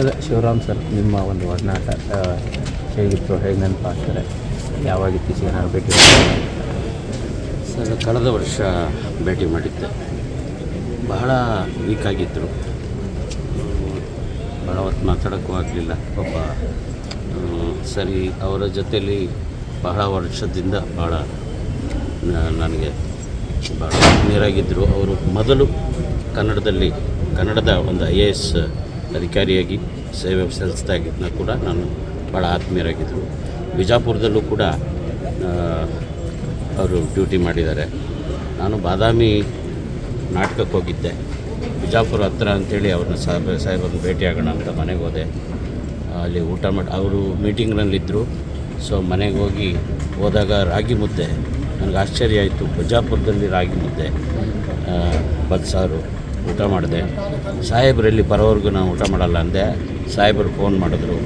ಅದೇ ಶಿವರಾಮ್ ಸರ್, ನಿಮ್ಮ ಒಂದು ಒಡನಾಟ ಹೇಗಿತ್ತು, ಹೇಗೆ ನೆನಪಾಗ್ತಾರೆ? ಯಾವಾಗ ಇತ್ತೀಚೆಗೆ ನಾನು ಭೇಟಿ? ಸರ್, ಕಳೆದ ವರ್ಷ ಭೇಟಿ ಮಾಡಿದ್ದೆ. ಬಹಳ ವೀಕ್ ಆಗಿದ್ದರು ಭಾಳ ಹೊತ್ತು ಮಾತಾಡೋಕ್ಕೂ ಆಗಲಿಲ್ಲ. ಪಾಪ ಸರಿ, ಅವರ ಜೊತೆಯಲ್ಲಿ ಬಹಳ ವರ್ಷದಿಂದ ಭಾಳ ನನಗೆ ಭಾಳ ನೀರಾಗಿದ್ದರು ಅವರು ಮೊದಲು ಕನ್ನಡದಲ್ಲಿ, ಕನ್ನಡದ ಒಂದು ಐ ಎ ಎಸ್ ಅಧಿಕಾರಿಯಾಗಿ ಸೇವೆ ಸಲ್ಲಿಸ್ದಾಗಿದ್ದ ಕೂಡ ನಾನು ಭಾಳ ಆತ್ಮೀಯರಾಗಿದ್ದರು ಬಿಜಾಪುರದಲ್ಲೂ ಕೂಡ ಅವರು ಡ್ಯೂಟಿ ಮಾಡಿದ್ದಾರೆ. ನಾನು ಬಾದಾಮಿ ನಾಟಕಕ್ಕೆ ಹೋಗಿದ್ದೆ. ಬಿಜಾಪುರ ಹತ್ರ ಅಂಥೇಳಿ ಅವ್ರನ್ನ ಸಾಹೇಬ ಸಾಹೇಬರನ್ನ ಭೇಟಿಯಾಗೋಣ ಅಂತ ಮನೆಗೆ ಹೋದೆ. ಅಲ್ಲಿ ಊಟ ಮಾಡಿ ಅವರು ಮೀಟಿಂಗ್ನಲ್ಲಿದ್ದರು ಸೊ ಮನೆಗೆ ಹೋಗಿ ಹೋದಾಗ ರಾಗಿ ಮುದ್ದೆ. ನನಗೆ ಆಶ್ಚರ್ಯ ಆಯಿತು. ಬಿಜಾಪುರದಲ್ಲಿ ರಾಗಿ ಮುದ್ದೆ ಆ, ಬಸ್ಸಾರು ಊಟ ಮಾಡಿದೆ. ಸಾಹೇಬರಲ್ಲಿ ಬರೋವರೆಗೂ ನಾನು ಊಟ ಮಾಡಲ್ಲ ಅಂದೆ. ಸಾಹೇಬರು ಫೋನ್ ಮಾಡಿದ್ರು.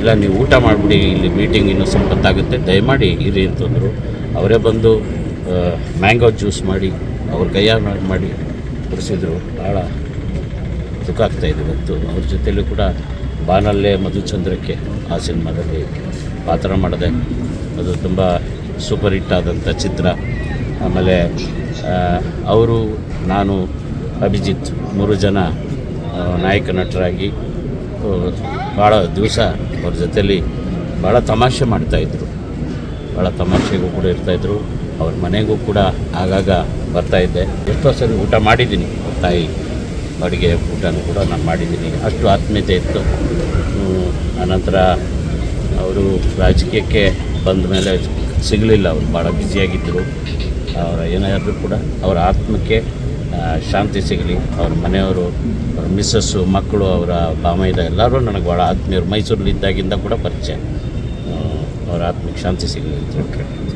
ಇಲ್ಲ, ನೀವು ಊಟ ಮಾಡಿಬಿಡಿ, ಇಲ್ಲಿ ಮೀಟಿಂಗ್ ಇನ್ನೂ ಸಂಪತ್ತಾಗುತ್ತೆ. ದಯಮಾಡಿ ಇರಿ ಅಂತಂದರು ಅವರೇ ಬಂದು ಮ್ಯಾಂಗೋ ಜ್ಯೂಸ್ ಮಾಡಿ, ಅವ್ರ ಕೈಯಾಗ ಮಾಡಿ ಕುಡಿಸಿದ್ರು. ಭಾಳ ದುಃಖ ಆಗ್ತಾಯಿದೆ ಇವತ್ತು. ಅವ್ರ ಜೊತೆಯಲ್ಲೂ ಕೂಡ ಬಾನಲ್ಲೇ ಮಧುಚಂದ್ರಕ್ಕೆ ಆ ಸಿನಿಮಾದಲ್ಲಿ ಪಾತ್ರ ಮಾಡಿದೆ. ಅದು ತುಂಬ ಸೂಪರ್ ಹಿಟ್ ಆದಂಥ ಚಿತ್ರ. ಆಮೇಲೆ ಅವರು, ನಾನು ಅಭಿಜಿತ್ ಮೂರು ಜನ ನಾಯಕ ನಟರಾಗಿ ಭಾಳ ದಿವಸ ಅವ್ರ ಜೊತೆಯಲ್ಲಿ ಭಾಳ ತಮಾಷೆ ಮಾಡ್ತಾಯಿದ್ರು ಭಾಳ ತಮಾಷೆಗೂ ಕೂಡ ಇರ್ತಾಯಿದ್ರು ಅವ್ರ ಮನೆಗೂ ಕೂಡ ಆಗಾಗ ಬರ್ತಾಯಿದ್ದೆ ಎಷ್ಟೋ ಸರಿ ಊಟ ಮಾಡಿದ್ದೀನಿ. ತಾಯಿ ಅಡುಗೆ ಊಟನೂ ಕೂಡ ನಾನು ಮಾಡಿದ್ದೀನಿ. ಅಷ್ಟು ಆತ್ಮೀಯತೆ ಇತ್ತು. ಆನಂತರ ಅವರು ರಾಜಕೀಯಕ್ಕೆ ಬಂದ ಮೇಲೆ ಸಿಗಲಿಲ್ಲ. ಅವರು ಭಾಳ ಬ್ಯುಸಿಯಾಗಿದ್ದರು ಅವರ ಏನಾದರೂ ಕೂಡ ಅವರ ಆತ್ಮಕ್ಕೆ ಶಾಂತಿ ಸಿಗಲಿ. ಅವ್ರ ಮನೆಯವರು, ಅವ್ರ ಮಿಸ್ಸಸ್ಸು, ಮಕ್ಕಳು, ಅವರ ಬಾಮೈದ ಎಲ್ಲರೂ ನನಗೆ ಭಾಳ ಆತ್ಮೀಯರು. ಮೈಸೂರಲ್ಲಿ ಇದ್ದಾಗಿಂದ ಕೂಡ ಪರಿಚಯ. ಅವ್ರ ಅವರ ಆತ್ಮಕ್ಕೆ ಶಾಂತಿ ಸಿಗಲಿ ಅಂತ